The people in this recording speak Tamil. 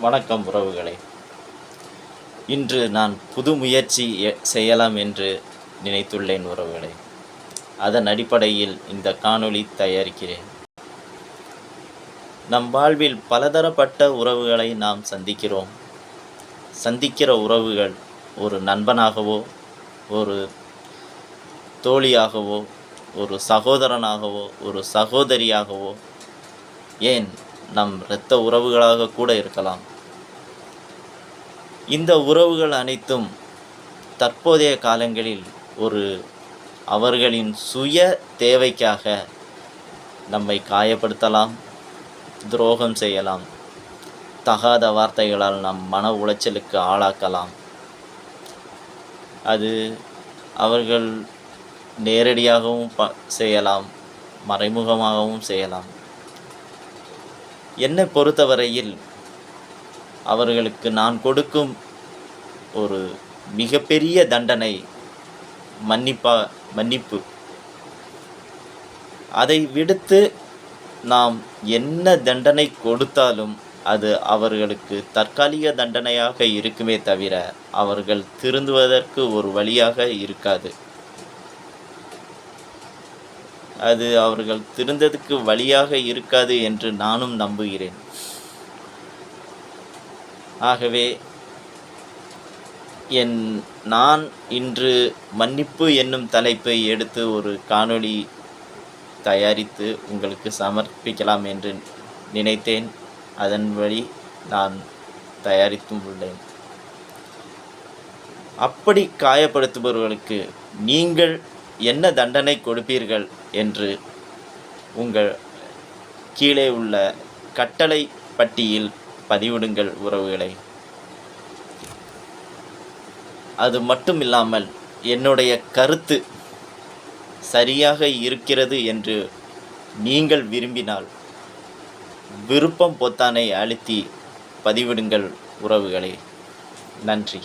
வணக்கம் உறவுகளே. இன்று நான் புது முயற்சி செய்யலாம் என்று நினைத்துள்ளேன் உறவுகளே. அதன் அடிப்படையில் இந்த காணொளி தயாரிக்கிறேன். நம் வாழ்வில் பலதரப்பட்ட உறவுகளை நாம் சந்திக்கிறோம். சந்திக்கிற உறவுகள் ஒரு நண்பனாகவோ ஒரு தோழியாகவோ ஒரு சகோதரனாகவோ ஒரு சகோதரியாகவோ ஏன் நம் இரத்த உறவுகளாக கூட இருக்கலாம். இந்த உறவுகள் அனைத்தும் தற்போதைய காலங்களில் ஒரு அவர்களின் சுய தேவைக்காக நம்மை காயப்படுத்தலாம் துரோகம் செய்யலாம் தகாத வார்த்தைகளால் நம் மன உளைச்சலுக்கு ஆளாக்கலாம். அது அவர்கள் நேரடியாகவும் ப செய்யலாம் மறைமுகமாகவும் செய்யலாம். என்னை பொறுத்தவரையில் அவர்களுக்கு நான் கொடுக்கும் ஒரு மிகப்பெரிய தண்டனை மன்னிப்பா மன்னிப்பு. அதை விடுத்து நாம் என்ன தண்டனை கொடுத்தாலும் அது அவர்களுக்கு தற்காலிக தண்டனையாக இருக்குமே தவிர அவர்கள் திருந்துவதற்கு ஒரு வழியாக இருக்காது. அது அவர்கள் திருந்ததுக்கு வழியாக இருக்காது என்று நானும் நம்புகிறேன். ஆகவே என் நான் இன்று மன்னிப்பு என்னும் தலைப்பை எடுத்து ஒரு காணொளி தயாரித்து உங்களுக்கு சமர்ப்பிக்கலாம் என்று நினைத்தேன். அதன் வழி நான் தயாரித்தும் உள்ளேன். அப்படி காயப்படுத்துபவர்களுக்கு நீங்கள் என்ன தண்டனை கொடுப்பீர்கள் என்று உங்கள் கீழே உள்ள கட்டளை பட்டியில் பதிவிடுங்கள் உறவுகளை. அது மட்டும் இல்லாமல் என்னுடைய கருத்து சரியாக இருக்கிறது என்று நீங்கள் விரும்பினால் விருப்பம் பொத்தானை அழுத்தி பதிவிடுங்கள் உறவுகளே. நன்றி.